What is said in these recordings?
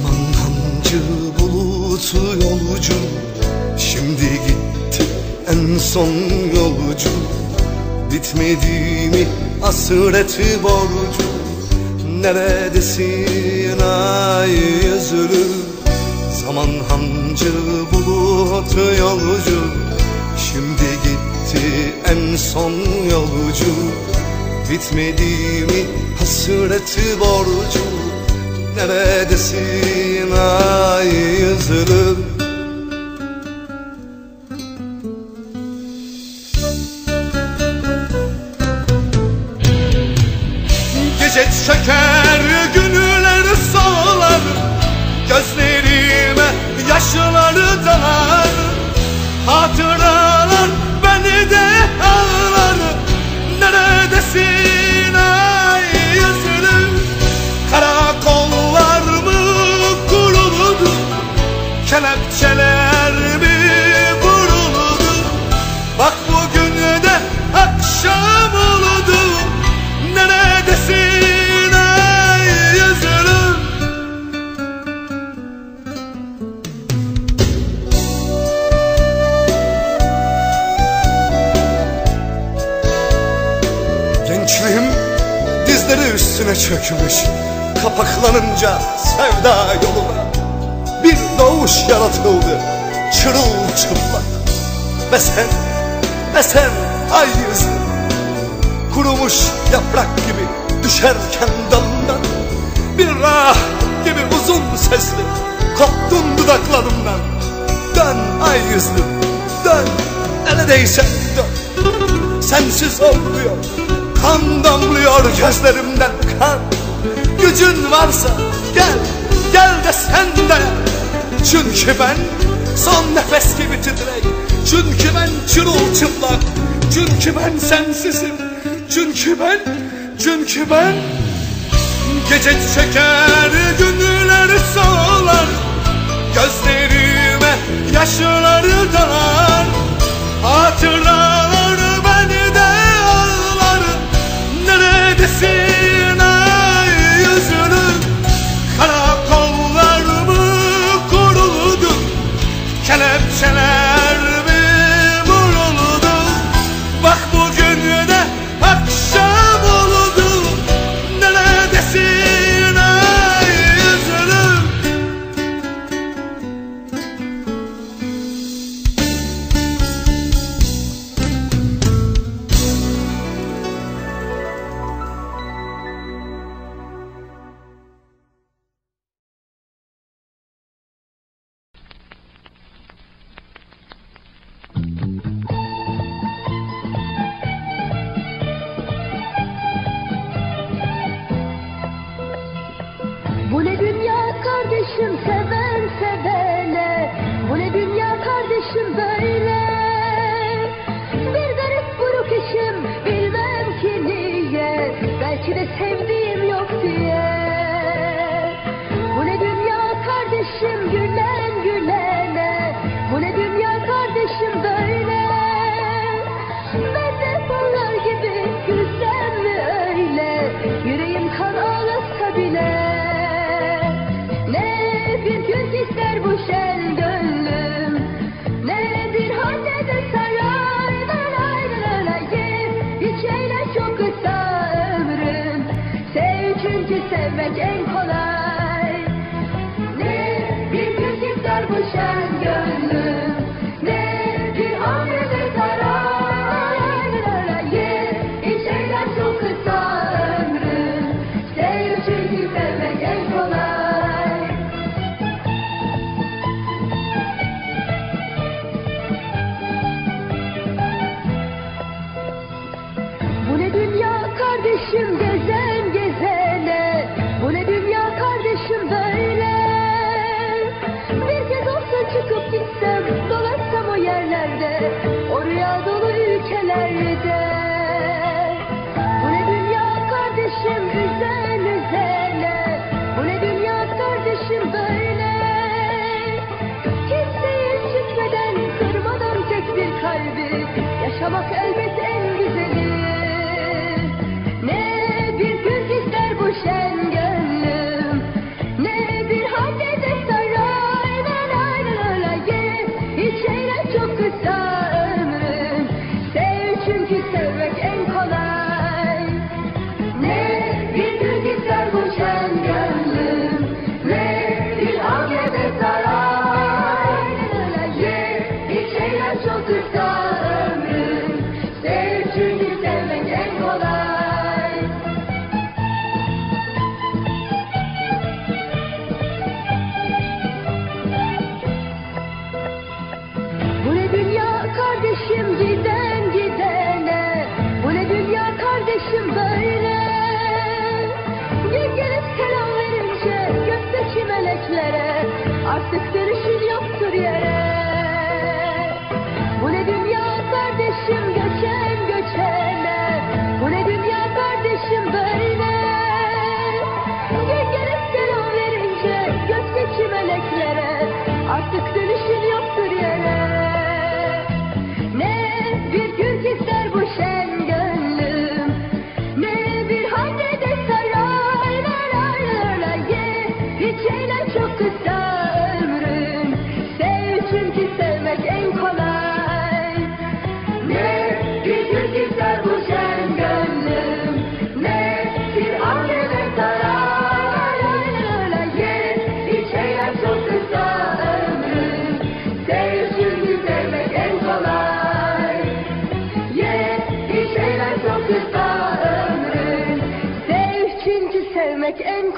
hancı bulutu yolcu. Şimdi gitti en son yolcu. Bitmedi mi hasreti borcu. Neredesin ay yüzlü? Zaman hancı bulut yolcu. Şimdi gitti en son yolcu. Bitmedi mi hasreti borcu Neredesin ay yüzlü Gece çeker günler solar. Gözlerime yaşları dalar. Hatıralar beni de ağlar. Neredesin üstüne çökmüş Kapaklanınca sevda yoluna. Bir doğuş yaratıldı çırılçıplak. Ve sen, ve sen ay yüzlü Kurumuş yaprak gibi düşerken dalından Bir rah gibi uzun sesli koptun dudaklarımdan. Dön ay yüzlü dön neredeyse dön. Sensiz olmuyor Kan damlıyor gözlerimden kan. Gücün varsa gel Gel de sen de. Çünkü ben son nefes gibi titrek. Çünkü ben çırılçıplak. Çünkü ben sensizim. Çünkü ben Çünkü ben. Gece çeker günler solar. Gözlerime yaşları dalar Kelepçeler melancolare.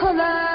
kolay.